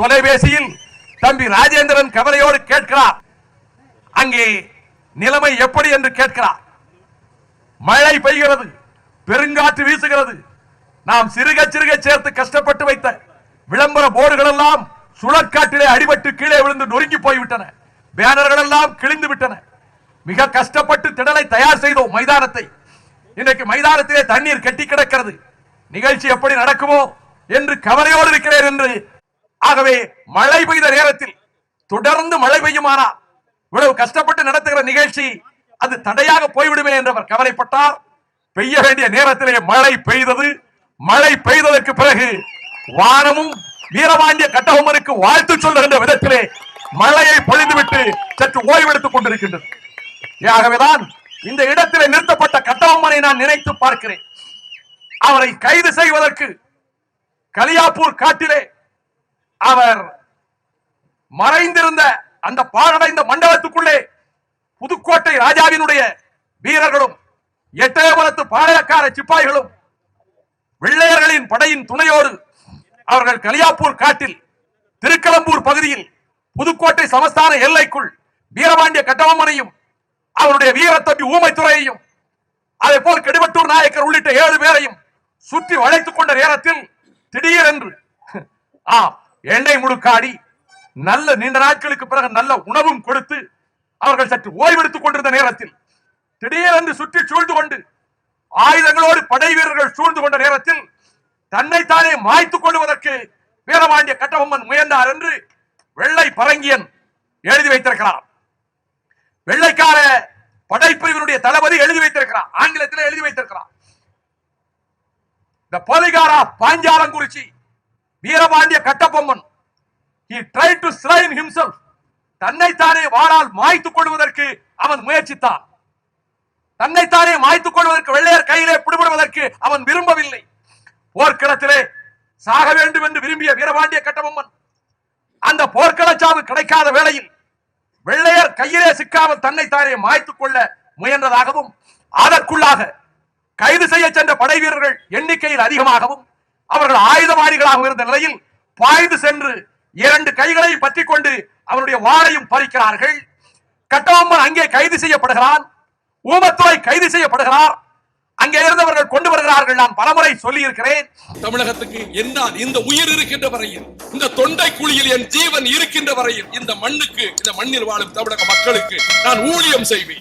தொலைபேசியில் தம்பி ராஜேந்திரன் கவலையோடு கேட்கிறார். அங்கே நிலைமை எப்படி என்று கேட்கிறார். மழை பெய்கிறது பெருங்காற்று வீசுகிறது. நாம் சிறுக சிறுக சேர்த்து கஷ்டப்பட்டு வைத்த விளம்பர போர்டுகள் எல்லாம் சுழற்காட்டிலே அடிபட்டு கீழே விழுந்து நொறுங்கி போய்விட்டன. பேனர்கள் எல்லாம் கிழிந்து விட்டன. மிக கஷ்டப்பட்டு திடலை தயார் செய்தோம் மைதானத்தை. இன்றைக்கு மைதானத்திலே தண்ணீர் கட்டி கிடக்கிறது. நிகழ்ச்சி எப்படி நடக்குமோ என்று கவலையோடு இருக்கிறேன் என்று ஆகவே மழை பெய்த நேரத்தில் தொடர்ந்து மழை பெய்யுமானால் இவ்வளவு கஷ்டப்பட்டு நடத்துகிற நிகழ்ச்சி அது தடையாக போய்விடுமே என்றவர் கவலைப்பட்டார். பெய்ய வேண்டிய நேரத்திலே மழை பெய்தது. மழை பெய்ததற்கு பிறகு வானமும் வீரபாண்டிய கட்டபொம்மனுக்கு வாழ்த்து சொல்லுகின்ற விதத்திலே மழையை பொழிந்துவிட்டு சற்று ஓய்வெடுத்துக் கொண்டிருக்கின்றது. ஆகவேதான் இந்த இடத்திலே நிறுத்தப்பட்ட கட்டபொம்மனை நான் நினைத்து பார்க்கிறேன். அவரை கைது செய்வதற்கு கலியாப்பூர் காட்டிலே அவர் மறைந்திருந்த அந்த பாழடைந்த மண்டபத்துக்குள்ளே புதுக்கோட்டை ராஜாவினுடைய வீரர்களும் எட்டயபுரத்து பாளையக்கார சிப்பாய்களும் வெள்ளையர்களின் படையின் துணையோடு அவர்கள் கலியாப்பூர் காட்டில் திருக்கலம்பூர் பகுதியில் புதுக்கோட்டை சமஸ்தான எல்லைக்குள் வீரபாண்டிய கட்டபொம்மனையும் அவருடைய வீரத்தம்பி ஊமைத்துறையையும் அதே போல் கெடுவட்டூர் நாயக்கர் உள்ளிட்ட ஏழு பேரையும் சுற்றி வளைத்துக் கொண்ட நேரத்தில் திடீரென்று ஆ எண்ணெய் முழுக்காடி நல்ல நீண்ட நாட்களுக்கு பிறகு நல்ல உணவும் கொடுத்து அவர்கள் சற்று ஓய்வெடுத்துக் கொண்டிருந்த நேரத்தில் திடீரென்று சுற்றி சூழ்ந்து கொண்டு ஆயுதங்களோடு படை வீரர்கள் சூழ்ந்து கொண்ட நேரத்தில் தன்னைத்தானே மாய்த்துக் கொள்வதற்கு வீரபாண்டிய கட்டபொம்மன் முயன்றார் என்று வெள்ளை பரங்கியன் எழுதி வைத்திருக்கிறார். வெள்ளைக்கார படைப்பிரிவினுடைய தளபதி எழுதி வைத்திருக்கிறார். ஆங்கிலத்தில் எழுதி வைத்திருக்கிறார். இந்த போலிகாரா Panchalankurichi Veerapandiya Kattabomman. He tried to slay himself. தன்னைத்தானே வாழால் மாய்த்துக் கொள்வதற்கு அவன் முயற்சித்தான். தன்னைத்தானே மாய்த்துக் கொள்வதற்கு வெள்ளையர் கையிலே பிடிபடுவதற்கு அவன் விரும்பவில்லை. போர்க்களத்திலே சாக வேண்டும் என்று விரும்பிய வீரபாண்டிய கட்டபொம்மன். அந்த போர்க்களச்சாவு கிடைக்காத வேளையில் வெள்ளையர் கையிலே சிக்காமல் தன்னைத்தானே மாய்த்துக் கொள்ள முயன்றதாகவும் அதற்குள்ளாக கைது செய்ய சென்ற படை வீரர்கள் எண்ணிக்கையில் அதிகமாகவும் அவர்கள் ஆயுதவாதிகளாகவும் இருந்த நிலையில் பாய்ந்து சென்று இரண்டு கைகளை பற்றி கொண்டு அவருடைய வாளையும் பறிக்கிறார்கள். கட்டபொம்மன் அங்கே கைது செய்யப்படுகிறான். ஊமத்துறை கைது செய்யப்படுகிறார். அங்கே இருந்தவர்கள் கொண்டு வருகிறார்கள் நான் பலமுறை சொல்லி இருக்கிறேன் தமிழகத்துக்கு என்னால் இந்த உயிர் இருக்கின்ற வரையில் இந்த தொண்டை குழியில் என் ஜீவன் இருக்கின்ற வரையில் இந்த மண்ணுக்கு இந்த மண்ணில் வாழும் தமிழக மக்களுக்கு நான் ஊழியம் செய்வேன்.